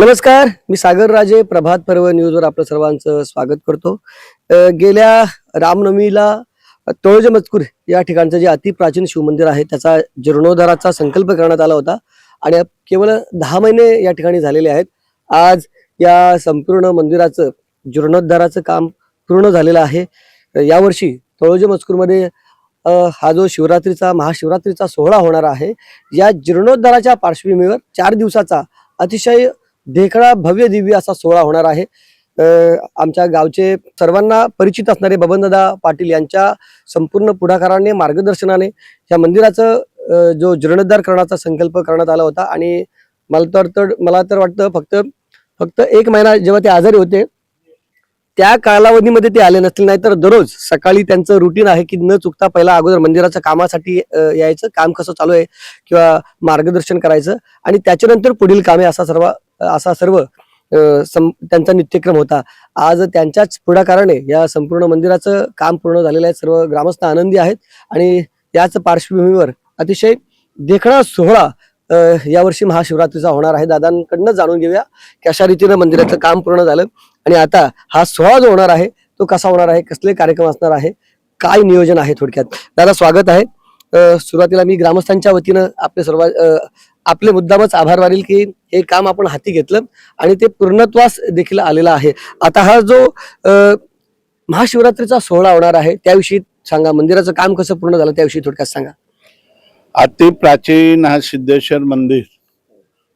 नमस्कार मी सागर राजे प्रभात पर्व न्यूजवर आपलं सर्वांचं स्वागत करतो. गेल्या रामनवमीला तळोजे मजकूर या ठिकाणचं जे अतिप्राचीन शिवमंदिर आहे त्याचा जीर्णोद्धाराचा संकल्प करण्यात आला होता आणि केवळ दहा महिने या ठिकाणी झालेले आहेत. आज या संपूर्ण मंदिराचं जीर्णोद्धाराचं काम पूर्ण झालेलं आहे. यावर्षी तळोज मजकूरमध्ये हा जो शिवरात्रीचा महाशिवरात्रीचा सोहळा होणार आहे या जीर्णोद्धाराच्या पार्श्वभूमीवर चार दिवसाचा अतिशय देखणा भव्य दिव्य असा सोहळा होणार आहे. आमच्या गावचे सर्वांना परिचित असणारे बबनदादा पाटील यांच्या संपूर्ण पुढाकाराने मार्गदर्शनाने या मंदिराचं जो जीर्णोद्धार करण्याचा संकल्प करण्यात आला होता आणि मला तर तर मला तर वाटतं फक्त फक्त एक महिना जेव्हा ते आजारी होते त्या कालावधीमध्ये ते आले नसतील नाही तर दररोज सकाळी त्यांचं रुटीन आहे की न चुकता पहिला अगोदर मंदिराच्या कामासाठी यायचं काम कसं चालू आहे किंवा मार्गदर्शन करायचं आणि त्याच्यानंतर पुढील कामे असा सर्व असा सर्व त्यांचा नित्यक्रम होता. आज त्यांच्याच पुढाकाराने या संपूर्ण मंदिराचं काम पूर्ण झालेलं आहे. सर्व ग्रामस्थ आनंदी आहेत आणि याच पार्श्वभूमीवर अतिशय देखणा सोहळा यावर्षी महाशिवरात्रीचा होणार आहे. दादांकडनं जाणून घेऊया कशा रीतीनं मंदिराचं काम पूर्ण झालं आणि आता हा सोहळा जो होणार आहे तो कसा होणार आहे कसले कार्यक्रम असणार आहे काय नियोजन आहे थोडक्यात? दादा स्वागत आहे. सुरुवातीला मी ग्रामस्थांच्या वतीनं आपले सर्व आपले मुद्दामच आभार मानेल की हे काम आपण हाती घेतलं आणि ते पूर्णत्वास देखील आलेला आहे. आता हा जो महाशिवरात्रीचा सोहळा होणार आहे त्याविषयी सांगा. मंदिराचं काम कसं पूर्ण झालं त्याविषयी थोडक्यात सांगा. अति प्राचीन हा सिद्धेश्वर मंदिर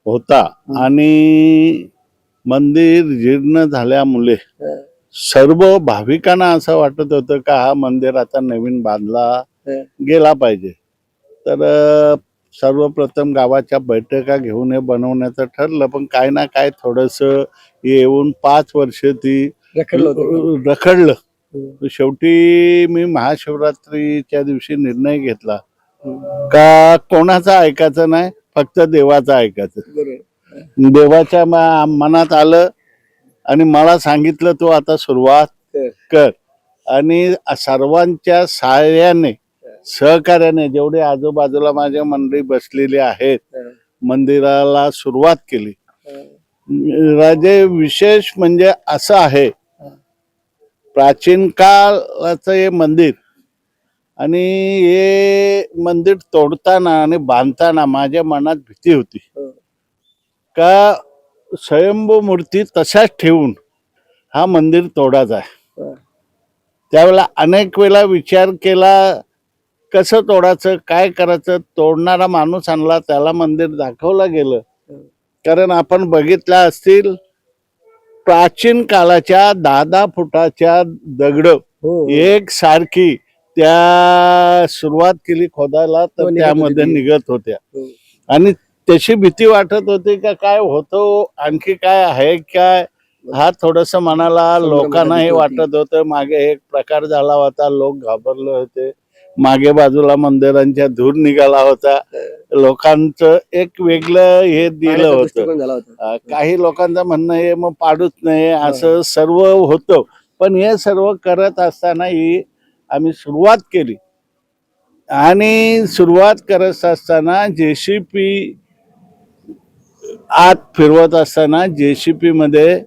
होता आणि मंदिर जीर्ण झाल्यामुळे सर्व भाविकांना असं वाटत होतं का हा मंदिर आता नवीन बांधला गेला पाहिजे. तर सर्वप्रथम गावाच्या बैठका घेऊन हे बनवण्याचं ठरलं पण काय ना काय थोडस येऊन पाच वर्ष ती रखडलं शेवटी मी महाशिवरात्रीच्या दिवशी निर्णय घेतला. का कोणाचा ऐकायचं नाही फक्त देवाचं ऐकायचं. देवाच्या मनात आलं आणि मला सांगितलं तू आता सुरुवात कर. कर. आणि सर्वांच्या सहाय्याने सहकार्याने जेवढे आजूबाजूला माझ्या मंडळी बसलेली आहेत मंदिराला सुरुवात केली. राजे विशेष म्हणजे असं आहे प्राचीन काळाचं हे मंदिर आणि हे मंदिर तोडताना आणि बांधताना माझ्या मनात भीती होती. का स्वयंभू मूर्ती तशाच ठेवून हा मंदिर तोडायचा आहे. त्यावेळेला अनेक वेळा विचार केला कसं तोडायचं काय करायचं तोडणारा माणूस आणला त्याला मंदिर दाखवलं गेलं. कारण आपण बघितल्या असतील प्राचीन काळाच्या दहा दहा फुटाच्या दगड हो एक सारखी त्या सुरुवात केली खोदायला हो, तर त्यामध्ये. निघत होत्या. हो. आणि त्याची भीती वाटत होती का काय होतो आणखी काय आहे काय? हा थोडस मनाला लोकांनाही. वाटत होतं. मागे एक प्रकार झाला होता लोक घाबरले होते. मागे बाजूला मंदिरांच्या धूर निघाला होता. लोकांचं एक वेगळं हे दिलं होतं. काही लोकांचं म्हणणं हे मग पाडूच नाही असं सर्व होतं. पण हे सर्व करत असताना ही आम्ही सुरुवात केली. आणि सुरुवात करत असताना जेसीपी आत फिरवत असताना जेसीपी मध्ये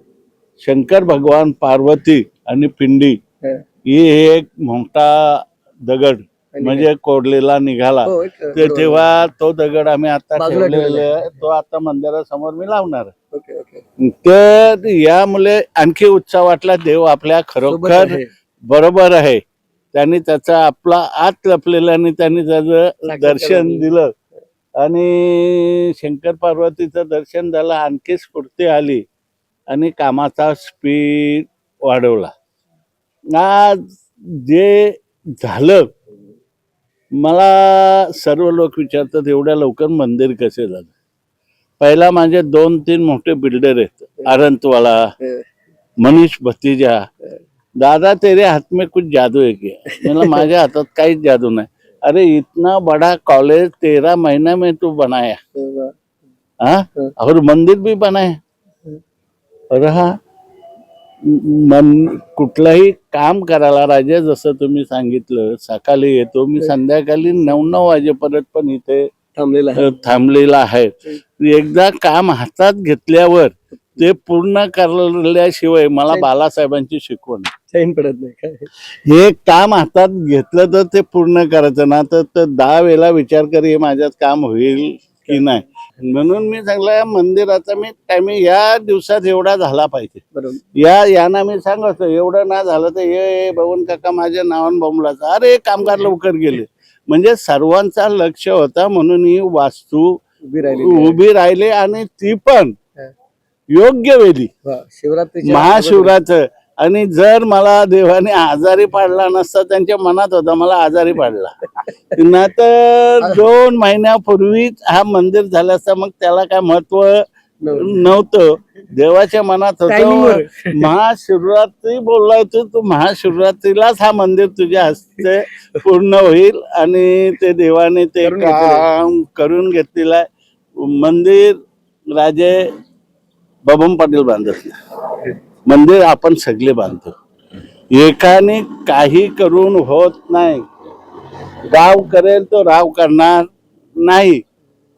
शंकर भगवान पार्वती आणि पिंडी हं. ही एक मोठा दगड म्हणजे कोरलेला निघाला हो, एक, ते बरोबर. तेव्हा तो दगड आम्ही आता बाजूला ठेवलेला ठेवलेला आहे तो आता मंदिरासमोर मी लावणार आहे. ओके ओके तर यामुळे आणखी उत्साह वाटला देव आपल्यासोबत खरोखर आहे. बरोबर आहे त्यांनी त्याचा आपला आत लपलेला आणि त्यांनी त्याचं दर्शन. दिलं आणि शंकर पार्वतीचं दर्शन झालं आणखी स्फूर्ती आली आणि कामाचा स्पीड वाढवला आज जे झालं मला सर्व लोक विचारतात एवढ्या लवकर मंदिर कसे झालं? पहिला माझे दोन तीन मोठे बिल्डर आहेत अरंतवाला हं. मनीष भतीजा. दादा तेरे हाथ में कुछ जादू है क्या? मला माझ्या हातात काहीच जादू नाही. अरे इतना बड़ा कॉलेज तेरह महीना में तू बनाया. हाँ हं. और मंदिर भी बनाया? और हा मन कुठलंही काम करायला राजे जसं तुम्ही सांगितलं सकाळी येतो मी संध्याकाळी नऊ नऊ वाजेपर्यंत पण इथे थांबलेला आहे. थांबलेला आहे. एकदा काम हातात घेतल्यावर ते पूर्ण करल्याशिवाय मला बालासाहेबांची शिकवण पडत नाही काय हे काम हातात घेतलं तर ते पूर्ण करायचं ना तर ते दहा वेळेला विचार कर हे माझ्यात काम होईल की नाही. म्हणून मी सांगलं या मंदिराचा मी टायमिंग या दिवसात एवढा झाला पाहिजे. या यांना मी सांगतो एवढं ना झालं तर हे बबन काका माझ्या नावान बोंबलाचा अरे कामगार लवकर गेले. म्हणजे सर्वांचा लक्ष होता म्हणून ही वास्तू उभी राहिली उभी राहिली आणि ती पण. योग्य वेळी शिवरात्री महाशिवरात्र. आणि जर मला देवाने आजारी पाडला नसता त्यांच्या मनात होता मला आजारी पाडला ना तर दोन महिन्यापूर्वीच हा मंदिर झाला असता मग त्याला काय महत्त्व नव्हतं देवाच्या मनात होतं वर. महाशिवरात्री बोललाय तू तू महाशिवरात्रीलाच हा मंदिर तुझ्या हस्ते पूर्ण होईल आणि ते देवाने ते. काम करून घेतलेलं आहे मंदिर राजे बबन पाटील बांधत. मंदिर आपण सगळे बांधतो. एकाने काही करून होत नाही. गाव करेल तो राव करणार नाही.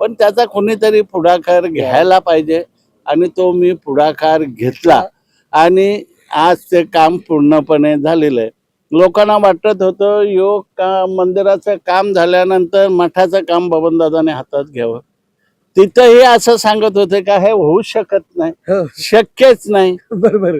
पण त्याचा कोणीतरी पुढाकार घ्यायला पाहिजे आणि तो मी पुढाकार घेतला. आणि आज ते काम पूर्णपणे झालेलं आहे. लोकांना वाटत होतं योग का मंदिराचं काम झाल्यानंतर मठाचं काम बबनदादाने हातात घ्यावं. तिथंही असं सांगत होते का हे होऊ शकत नाही हो, शक्यच नाही. बरोबर.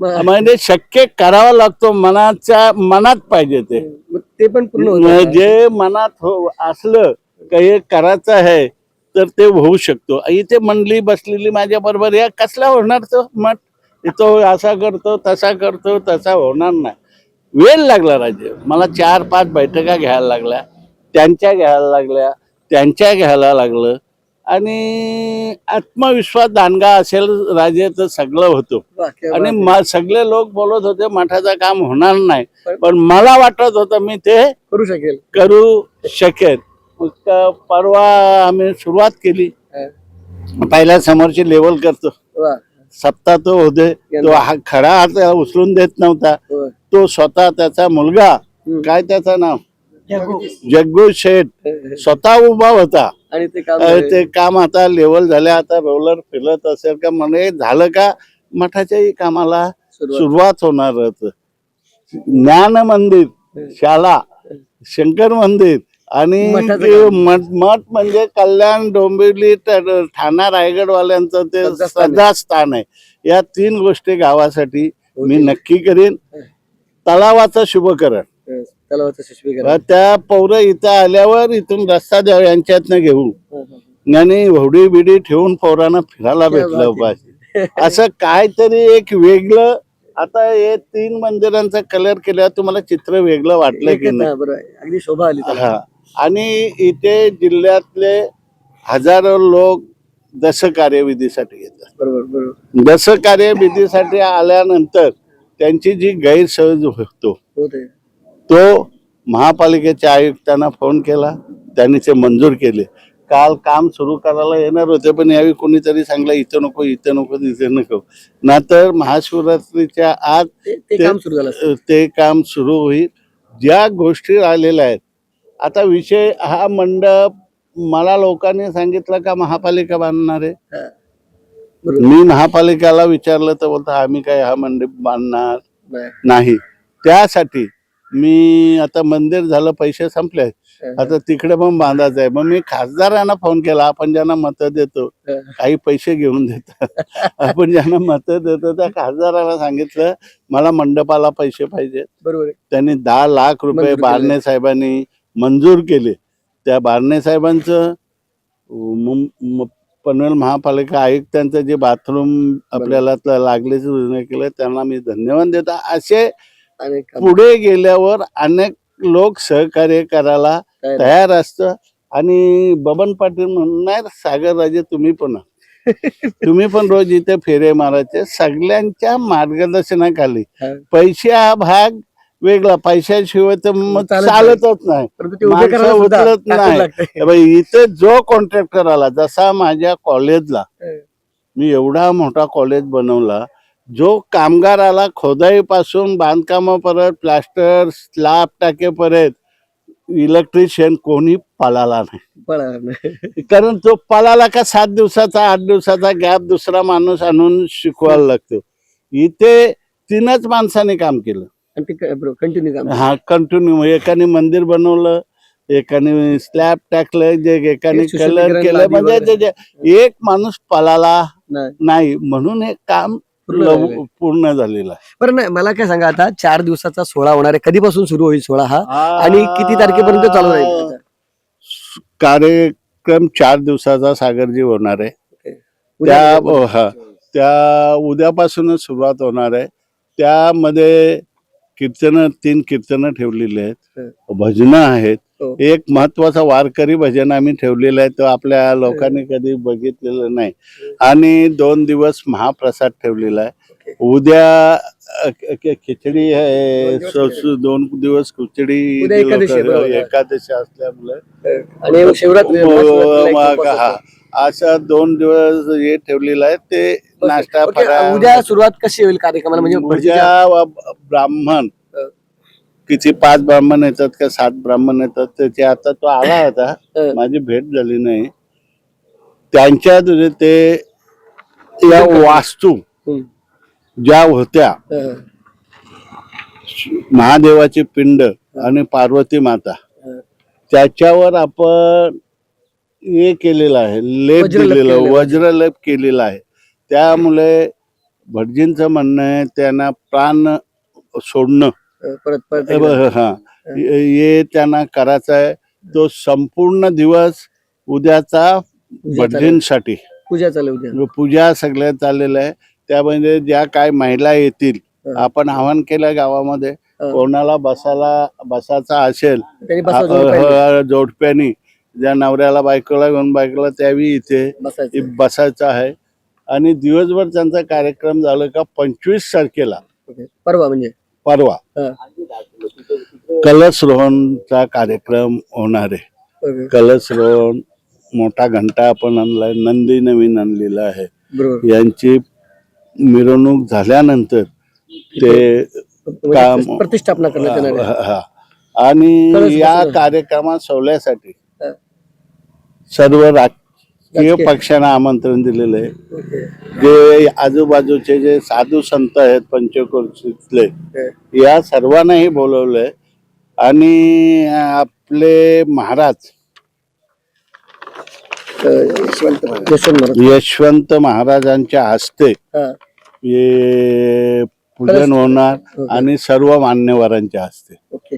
म्हणजे शक्य करावा लागतो मनाच्या मनात पाहिजे ते. मग ते पण पूर्ण होतं. म्हणजे मनात हो असलं का हे करायचं आहे तर ते होऊ शकतो. इथे मंडळी बसलेली माझ्या बरोबर या कसला होणार तो मठ? तो असा करतो तसा करतो तसा होणार नाही. वेळ लागला राजे. मला चार पाच बैठका घ्यायला लागल्या त्यांच्या घ्यायला लागल्या त्यांच्या घ्यायला लागलं. आणि आत्मविश्वास दांडगा असेल राजे तर सगळं होतो. आणि सगळे लोक बोलत होते मठाचं काम होणार नाही. पण मला वाटत होतं मी ते. करू शकेल. करू क- परवा आम्ही सुरुवात केली. पहिल्या समोरची लेवल करतो. सप्ताह तो होते तो हा खडा हात उचलून देत नव्हता. तो स्वतः त्याचा मुलगा. काय त्याचं नाव? जग्गू. शेठ. स्वतः उभा होता. आणि ते काम अ. ते काम आता लेवल झाले आता रोलर फिरत असेल का म्हणे झालं का मठाच्याही कामाला सुरुवात. सुरुवात होणार ज्ञान मंदिर शाळा शंकर मंदिर आणि मठाचं ते काम. मठ मठ म्हणजे कल्याण डोंबिवली ठाणा रायगड वाल्यांचं ते श्रद्धास्थान आहे. श्रद्धास्थान आहे या तीन गोष्टी गावासाठी मी. नक्की करीन तलावाचं शुभकरण तलावाचं. त्या पौर इथं आल्यावर इथून रस्ता द्या यांच्यातनं घेऊ. आणि होडी बिडी ठेवून पोरांना फिरायला भेटलं. पाहिजे असं काहीतरी एक वेगळं आता हे तीन मंदिरांचा कलर केल्यावर तुम्हाला चित्र वेगळं वाटलं की नाही. अगदी शोभा आली. हा आणि इथे जिल्ह्यातले हजारो लोक दश कार्यविधीसाठी येतात बरोबर बरोबर दश कार्यविधीसाठी आल्यानंतर त्यांची जी गैरसोय होते तो महापालिकेच्या आयुक्तांना फोन केला. त्यांनी ते मंजूर केले. काल काम सुरू करायला येणार होते पण यावेळी कोणीतरी सांगलं इथं नको इथं नको इथं नको. नातर महाशिवरात्रीच्या आज ते ते ते- काम सुरू झालं ते काम सुरू होईल. ज्या गोष्टी राहिलेल्या आहेत आता विषय हा मंडप मला लोकांनी सांगितलं का महापालिका बांधणार आहे? मी महापालिकेला विचारलं तर बोलतो आम्ही काय हा मंडप बांधणार. नाही. त्यासाठी मी आता मंदिर झालं पैसे संपले आता तिकडे पण बांधायचं आहे. मग मी खासदारांना फोन केला आपण ज्यांना मतं देतो. काही पैसे घेऊन देतात आपण ज्यांना मतं देतो त्या खासदाराला सांगितलं मला मंडपाला पैसे पाहिजे बरोबर. त्यांनी दहा लाख रुपये. बारणे साहेबांनी मंजूर केले. त्या बारणे साहेबांचं पनवेल महापालिका आयुक्तांचं जे बाथरूम आपल्याला त- लागले केलं त्यांना मी धन्यवाद देतो. असे पुढे गेल्यावर अनेक लोक सहकार्य करायला तयार. असतं आणि बबन पाटील म्हणणार सागर राजे तुम्ही पण. तुम्ही पण रोज इथे फेरे मारायचे सगळ्यांच्या मार्गदर्शनाखाली. पैसे हा भाग वेगळा पैशाशिवाय तर मग चालत चालतच नाही उचलत नाही. हे इथे जो कॉन्ट्रॅक्टर आला जसा माझ्या कॉलेजला. मी एवढा मोठा कॉलेज बनवला जो कामगार आला खोदाई पासून बांधकामापर्यंत प्लास्टर स्लॅब टाकेपर्यंत इलेक्ट्रिशियन कोणी पळाला नाही. पळाला नाही. कारण तो पळाला का सात दिवसाचा आठ दिवसाचा गॅप दुसरा माणूस आणून शिकवायला लागतो. इथे तीनच माणसाने काम केलं. आणि ते कंटिन्यू काम हा कंटिन्यू एकाने मंदिर बनवलं एकाने स्लॅब टाकलं जे एकाने एक कलर केलं. म्हणजे एक माणूस पळाला नाही. म्हणून हे काम पूर्ण झालेलं. बरं नाही मला काय सांगा आता चार दिवसाचा सोहळा होणार आहे. कधीपासून सुरू होईल सोहळा हा? आणि किती तारखेपर्यंत चालू राहील? कार्यक्रम चार दिवसाचा सागरजी होणार आहे. त्या उद्या- हा, त्या उद्यापासूनच सुरुवात होणार आहे. त्यामध्ये कीर्तन तीन कीर्तनं ठेवलेली आहेत. भजनं आहेत. हो. एक महत्त्वाचा वारकरी भजन आम्ही ठेवलेलं आहे तो आपल्या लोकांनी कधी बघितलेलं नाही. आणि दोन दिवस महाप्रसाद ठेवलेला आहे. उद्या खिचडी आहे दोन दिवस खिचडी एकादशी असल्यामुळे. आणि शिवरात्री हो, हा. अशा दोन दिवस हे ठेवलेलं आहे ते नाश्ता उद्या सुरुवात कशी होईल कार्यक्रमाला? म्हणजे उद्या ब्राह्मण हं. किती पाच ब्राह्मण येतात का सात ब्राह्मण येतात त्याचे आता तो आला होता. माझी भेट झाली नाही त्यांच्या ते या वास्तू. ज्या होत्या. महादेवाची पिंड आणि पार्वती माता. त्याच्यावर आपण हे केलेलं आहे लेप दिलेलं. वज्रलेप केलेला आहे त्यामुळे भटजींचं म्हणणं आहे त्यांना प्राण सोडणं परत परत हे एकदा. हा हे त्यांना करायचं आहे तो संपूर्ण दिवस उद्याचा. भटजींसाठी पूजा चालू उद्या पूजा सगळ्या चाललेलं आहे त्यामध्ये ज्या काय महिला येतील हं. आपण आवाहन केलं गावामध्ये हं. कोणाला बसायला बसायचा असेल त्यांनी आ- बसा जोड पाहिजे. अ- जोडप्यानी ज्या नवऱ्याला बायकोला घेऊन बायकोला त्यावेळी इथे बसायचं बसायचं आहे आणि दिवसभर त्यांचा कार्यक्रम झाला का पंचवीस तारखेला ओके. परवा म्हणजे परवा. कलशरोहणचा कार्यक्रम होणार आहे ओके. कलशरोहण मोठा घंटा आपण आणलाय नंदी नवीन आणलेला आहे यांची मिरवणूक झाल्यानंतर ते काम- म्हणजे प्रतिष्ठापना करण्यात. हा. आणि या. कार्यक्रमात सोहळ्यासाठी हं. सर्व राजकीय राजकीय. पक्षांना आमंत्रण दिलेलं आहे. जे आजूबाजूचे जे साधू संत आहेत पंचकोशीतले हं. या सर्वांनाही बोलवलंय आणि आपले महाराज यशवंत महाराज. यशवंत महाराज यशवंत महाराजांच्या हस्ते हं. हे पूजन होणार ओके. आणि सर्व मान्यवरांच्या हस्ते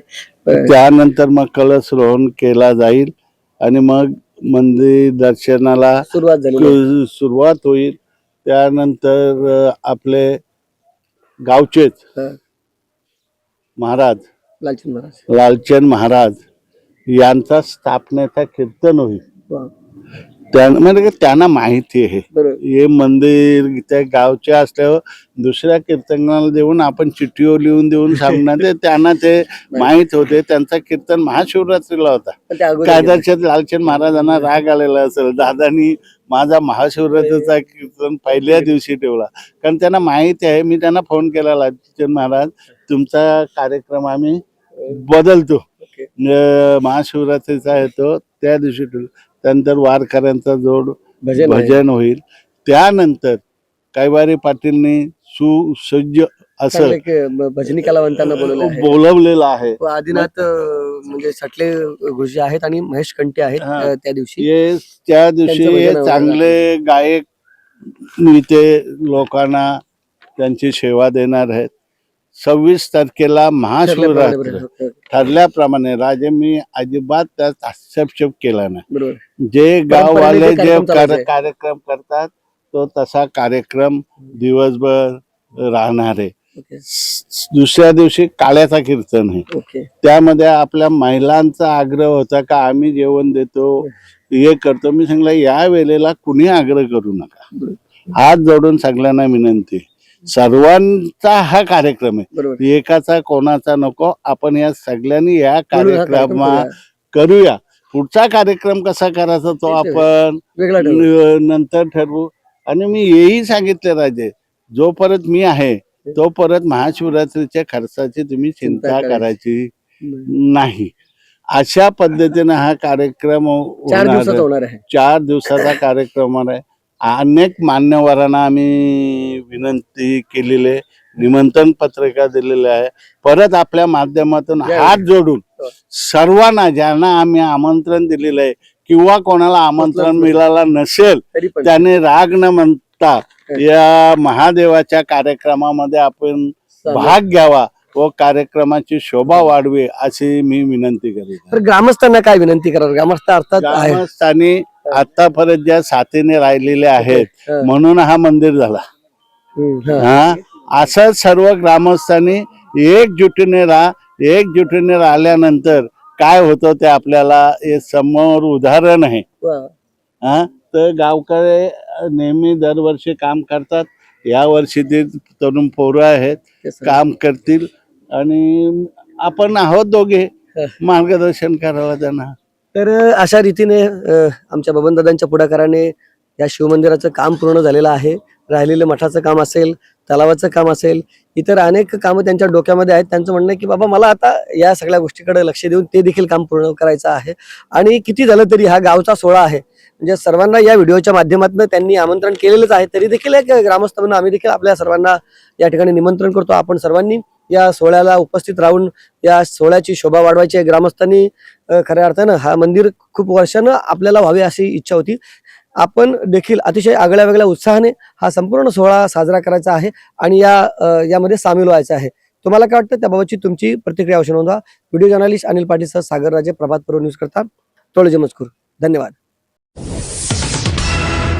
त्यानंतर मग कलश रोहन केला जाईल आणि मग मंदिर दर्शनाला सुरुवात झाली. सुरुवात होईल त्यानंतर आपले गावचेच. महाराज लालचंद महाराज लालचंद महाराज यांचा स्थापनेचा कीर्तन होईल म्हणजे त्यांना माहिती आहे. हे मंदिर त्या गावचे असल्यावर दुसऱ्या कीर्तनाला देऊन आपण चिठ्ठीवर लिहून देऊन सांगणार ते त्यांना ते माहीत होते. त्यांचा कीर्तन महाशिवरात्रीला होता. कदाचित लालचंद महाराजांना राग आलेला असेल. दादानी माझा महाशिवरात्रीचा कीर्तन पहिल्या दिवशी ठेवला. कारण त्यांना माहिती आहे. मी त्यांना फोन केला लालचंद महाराज तुमचा कार्यक्रम आम्ही बदलतो. महाशिवरात्रीचा आहे तो त्या दिवशी ठेवला. त्यानंतर वारकऱ्यांचा जोड भजन. भजन होईल. त्यानंतर कैवारी पाटीलनी सुसज्ज असं भजनी कलावंतांना बोलवलेलं आहे. आदिनाथ म्हणजे सटले गुरुजी आहेत आणि महेश कंटे आहेत त्या दिवशी. त्या दिवशी चांगले गायक इथे लोकांना त्यांची सेवा देणार आहेत. सव्वीस तारखेला महाशिवरात्री. ठरल्याप्रमाणे राजे मी अजिबात त्यात हस्तक्षेप केला नाही. जे गाववाले जे कार्यक्रम करतात तो तसा कार्यक्रम दिवसभर राहणार आहे. दुसऱ्या दिवशी काळ्याचा कीर्तन आहे. त्यामध्ये आपल्या महिलांचा आग्रह होता का आम्ही जेवण देतो हे करतो. मी सांगलं या वेळेला कुणी आग्रह करू नका. हात जोडून सगळ्यांना विनंती. सर्वांचा हा कार्यक्रम आहे. एकाचा कोणाचा नको आपण या सगळ्यांनी या कार्यक्रम करूया. पुढचा कार्यक्रम कसा करायचा तो. आपण नंतर ठरवू. आणि मी हेही सांगितले राजे जोपर्यंत मी आहे तोपर्यंत महाशिवरात्रीच्या खर्चाची तुम्ही चिंता करायची. नाही. अशा पद्धतीने हा कार्यक्रम चार दिवसाचा कार्यक्रम होणार आहे. अनेक मान्यवरांना आम्ही विनंती केलेली आहे निमंत्रण पत्रिका दिलेली आहे परत आपल्या माध्यमातून. हात जोडून हो. सर्वांना ज्यांना आम्ही आमंत्रण दिलेलं आहे किंवा कोणाला आमंत्रण पोचलंच मिळालं नसेल त्याने राग न म्हणता या महादेवाच्या कार्यक्रमामध्ये आपण भाग घ्यावा व कार्यक्रमाची शोभा वाढवी अशी मी विनंती. तर ग्रामस्थांना काय विनंती करा ग्रामस्थ अर्थात ग्रामस्थांनी आतापर्यंत ज्या साथीने राहिलेले आहेत. म्हणून हा मंदिर झाला. हं. असं सर्व ग्रामस्थांनी एकजुटीने राहा एकजुटीने राहिल्यानंतर काय होतं ते आपल्याला हे समोर उदाहरण आहे. हा? तर गावकरी नेहमी दरवर्षी काम करतात. या वर्षी ते तरुण पोरं आहेत. काम करतील. आणि आपण आहोत दोघे. मार्गदर्शन करावं त्यांना. तर अशा रीतीने आमच्या बबनदादांच्या पुढाकाराने या शिवमंदिराचं काम पूर्ण झालेलं आहे. राहिलेलं मठाचं काम असेल तलावाचं काम असेल इतर अनेक कामं त्यांच्या डोक्यामध्ये आहेत. त्यांचं म्हणणं आहे की बाबा मला आता या सगळ्या गोष्टीकडे लक्ष देऊन ते देखील काम पूर्ण करायचं आहे. आणि किती झालं तरी हा गावचा सोहळा आहे. म्हणजे सर्वांना या व्हिडिओच्या माध्यमातून त्यांनी आमंत्रण केलेलंच आहे. तरी देखील एक ग्रामस्थ म्हणून आम्ही देखील आपल्या सर्वांना या ठिकाणी निमंत्रण करतो. आपण सर्वांनी या सोहळ्याला उपस्थित राहून या सोहळ्याची शोभा वाढवायची आहे ग्रामस्थांनी खऱ्या अर्थानं हा मंदिर खूप वर्षानं आपल्याला व्हावे अशी इच्छा होती. आपण देखील अतिशय आगळ्या वेगळ्या उत्साहाने हा संपूर्ण सोहळा साजरा करायचा आहे आणि या यामध्ये सामील व्हायचं आहे. तुम्हाला काय वाटतं? त्याबाबतची तुमची प्रतिक्रिया अवश्य नोंदवा. व्हिडिओ जर्नलिस्ट अनिल पाटील सह सागर राजे प्रभात पूर्व न्यूज करता तोळजे मजकूर. धन्यवाद.